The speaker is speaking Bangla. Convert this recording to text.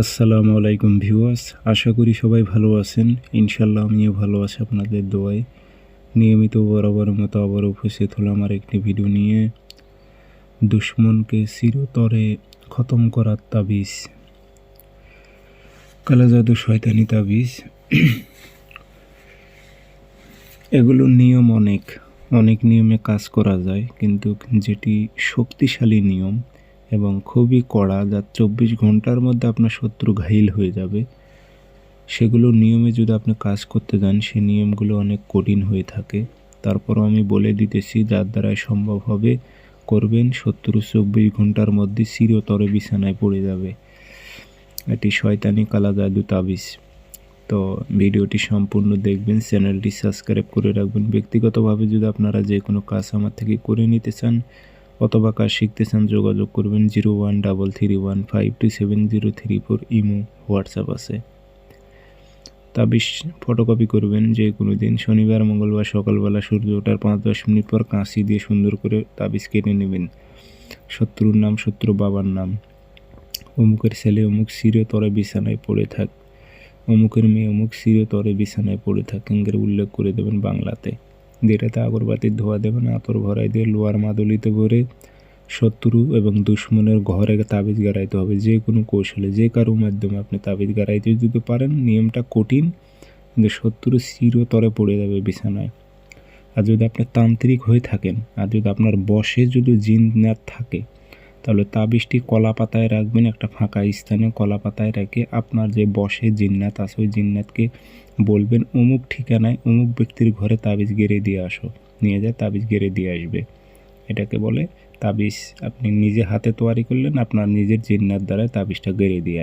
আসসালামু আলাইকুম ভিউয়ার্স, আশা করি সবাই ভালো আছেন। ইনশাল্লাহ আমিও ভালো আছি আপনাদের দোয়ায়। নিয়মিত বরাবর মতো আবার উপস্থিত হলাম আমার একটি ভিডিও নিয়ে। দুশ্মনকে চিরতরে খতম করার তাবিজ। কালা জাদু শয়তানি তাবিজ। এগুলোর নিয়ম অনেক। অনেক নিয়মে কাজ করা যায়, কিন্তু যেটি শক্তিশালী নিয়ম এবং খুবই কড়া, যা চব্বিশ ঘণ্টার মধ্যে আপনার শত্রু ঘাইল হয়ে যাবে। সেগুলো নিয়মে যদি আপনি কাজ করতে যান, সে নিয়মগুলো অনেক কঠিন হয়ে থাকে। তারপরও আমি বলে দিতেছি, যার দ্বারাই সম্ভব হবে, করবেন। শত্রু চব্বিশ ঘণ্টার মধ্যে চিরতরে বিছানায় পড়ে যাবে। এটি শয়তানি কালা জাদু তাবিজ। তো ভিডিওটি সম্পূর্ণ দেখবেন, চ্যানেলটি সাবস্ক্রাইব করে রাখবেন। ব্যক্তিগতভাবে যদি আপনারা যে কোনো কাজ আমার থেকে করে নিতে চান অথবা কাজ শিখতে চান যোগাযোগ করবেন zero one double three one five two seven zero three four imo, WhatsApp আছে। তাবিজ ফটোকপি করবেন যে কোনো দিন শনিবার, মঙ্গলবার সকালবেলা সূর্য ওঠার পাঁচ দশ মিনিট পর কাঁচি দিয়ে সুন্দর করে তাবিজ কেটে নেবেন। শত্রুর নাম, শত্রু বাবার নাম। অমুকের ছেলে অমুক সিরে তরে বিছানায় পড়ে থাক। অমুকের মেয়ে অমুক সিরে তরে বিছানায় পড়ে থাক, এঙ্গের উল্লেখ করে দেবেন বাংলাতে। যেটাতে আগরবাতির ধোয়া দেবেন আতর ভরাই দিয়ে লোয়ার মাদুলিতে ভরে শত্রু এবং দুশ্মনের ঘরে তাবিজ গাড়াইতে হবে। যে কোনো কৌশলে, যে কারও মাধ্যমে আপনি তাবিজ গাড়াইতে দিতে পারেন, নিয়মটা কঠিন, কিন্তু শত্রু চিরতরে পড়ে যাবে বিছানায়। আর যদি আপনি তান্ত্রিক হয়ে থাকেন, আর যদি আপনার বসে যদি জিন্নাত থাকে তাহলে তাবিজটি কলা পাতায় রাখবেন, একটা ফাঁকা স্থানে কলা পাতায় রেখে আপনার যে বসে জিন্নাত আছে, ওই জিন্নাতকে বলবেন, অমুক ঠিকানায় অমুক ব্যক্তির ঘরে তাবিজ গেড়ে দিয়ে আসো। নিয়ে যায়, তাবিজ গেড়ে দিয়ে আসবে। এটাকে বলে তাবিজ, আপনি নিজে হাতে তৈরি করলেন, আপনার নিজের জিন্নাত দ্বারা তাবিজটা গেড়ে দিয়ে